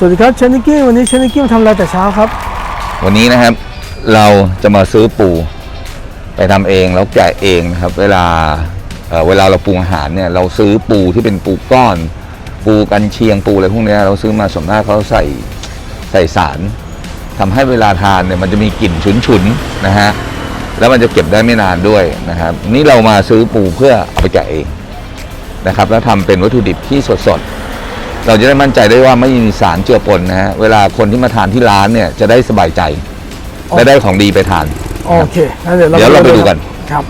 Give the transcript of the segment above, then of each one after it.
สวัสดีครับเชนนิกี้วันนี้เชนนิกี้มาทำอะไรแต่เช้าครับ วันนี้นะครับเราจะมาซื้อปู ไปทำเองแล้วแกะเองนะครับ เวลาเเวลาเราปรุงอาหารเนี่ยเราซื้อปูที่เป็นปูก้อน ปูกันเชียงปูอะไรพวกเนี้ยเราซื้อมาส่วนมากเขาใส่ใส่สารทำให้เวลาทานเนี่ยมันจะมีกลิ่นฉุนๆนะฮะแล้วมันจะเก็บได้ไม่นานด้วยนะครับ นี่เรามาซื้อปูเพื่อเอาไปแกะเองนะครับ แล้วทำเป็นวัตถุดิบที่สดๆ เราจะได้มั่นใจได้ว่าไม่มีสารเจือปนนะฮะเวลาคนที่มาทานที่ร้านเนี่ยจะได้สบายใจและได้ของดีไปทาน โอเคงั้นเดี๋ยวเราเดี๋ยวเราไปดูกัน ครับ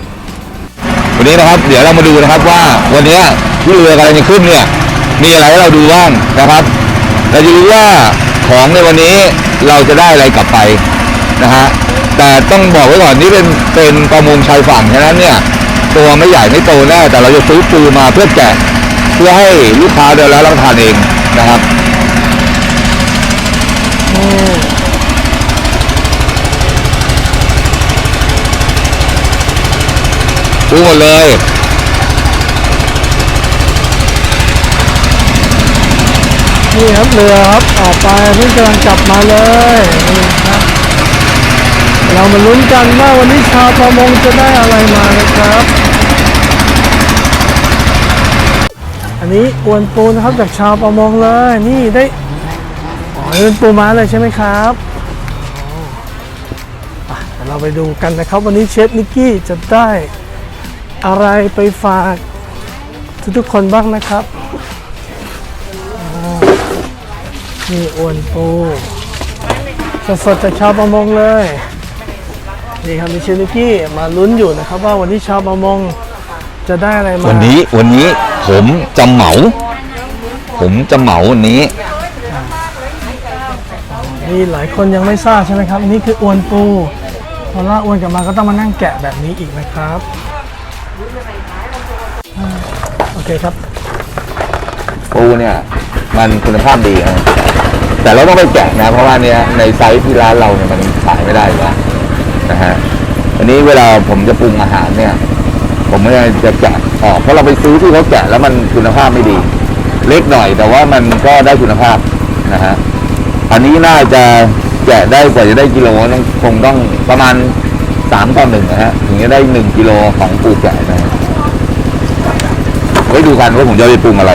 วันนี้นะครับ เดี๋ยวเรามาดูนะครับว่าวันนี้ที่เรือกำลังจะขึ้นเนี่ย มีอะไรให้เราดูบ้างนะครับ เราจะรู้ว่าของในวันนี้เราจะได้อะไรกลับไปนะฮะแต่ต้องบอกไว้ก่อนนี่เป็นเป็นประมงชายฝั่งฉะนั้นเนี่ย ตัวไม่ใหญ่ไม่โตแน่แต่เราจะซื้อปูมาเพื่อแกะ เพื่อให้ลูกค้าเดินแล้วรับประทานเองนะครับปูหมดเลยนี่ครับเรือครับออกไปเพิ่งกำลังกลับมาเลยนี่ครับเรามาลุ้นกันว่าวันนี้ชาวประมงจะได้อะไรมาันนี้อวนปูนะครับจากชาวประมงเลย นี่ได้อ๋อนี่เป็นปูม้าเลยใช่ไหมครับเราไปดูกันนะครับวันนี้เชฟนิกกี้จะได้อะไรไปฝากทุกๆคนบ้างนะครับนี่อวนปูสดๆจากชาวประมงเลย นี่ครับมิเชลิกกี้มาลุ้นอยู่นะครับว่าวันนี้ชาวประมง จะได้อะไรมาวันนี้วันนี้ผมจะเหมา ผมจะเหมาวันนี้นี่หลายคนยังไม่ทราบใช่ไหมครับอันนี่คืออวนปูพอล่ากอวนกลับมาก็ต้องมานั่งแกะแบบนี้อีกนะครับอ่าโอเคครับ ปูเนี่ย มันคุณภาพดีนะแต่เราต้องไปแกะนะ เพราะว่าเนี่ยในไซส์ที่ร้านเราเนี่ยมันขายไม่ได้อยู่แล้วนะฮะอันนี้เวลาผมจะปรุงอาหารเนี่ย ไม่ได้จะแกะออกเพราะเราไปซื้อที่เขาแกะแล้วมันคุณภาพไม่ดี เล็กหน่อยแต่ว่ามันก็ได้คุณภาพนะฮะอันนี้น่าจะแกะได้กว่าจะได้กิโลต้องคงต้องประมาณสามต่อหนึ่งนะฮะถึงจะได้หนึ่งกิโลของปูแกะนะไว้ดูกันว่าผมจะไปปรุงอะไร